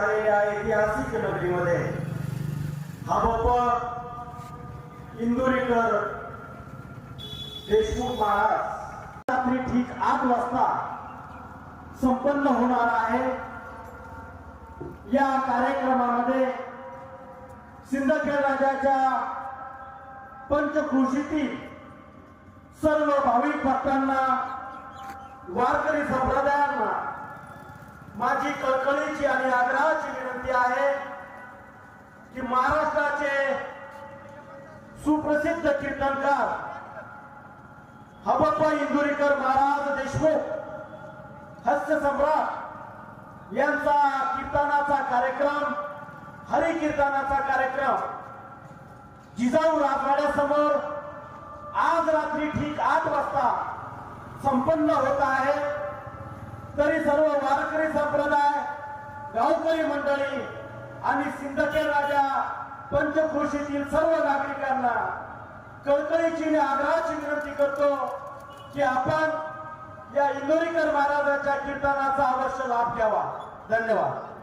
झालेल्या ऐतिहासिक नगरीमध्ये. हा बाप इंदुरीकर देशमुख महाराज रात्री ठीक आठ वाजता संपन्न होणार आहे. या कार्यक्रमामध्ये सिंदखेड राजाच्या पंचकृषीतील सर्व भाविक भक्तांना वारकरी संप्रदाय माझी कळकळीची आणि आग्रहाची विनंती आहे की महाराष्ट्राचे सुप्रसिद्ध कीर्तनकार हबप्पा इंदुरीकर महाराज देशमुख हस्य सम्राट यांचा कीर्तनाचा कार्यक्रम हरिकीर्तनाचा कार्यक्रम जिजाऊ राजवाड्यासमोर आज रात्री ठीक आठ वाजता संपन्न होत आहे. तरी सर्व वारकरी संप्रदाय गावकरी मंडळी आणि सिंदखेड राजा पंचक्रोशीतील सर्व नागरिकांना कळकळीची मी आग्रहाची विनंती करतो की आपण या इंदोरीकर महाराजाच्या कीर्तनाचा अवश्य लाभ घ्यावा. धन्यवाद.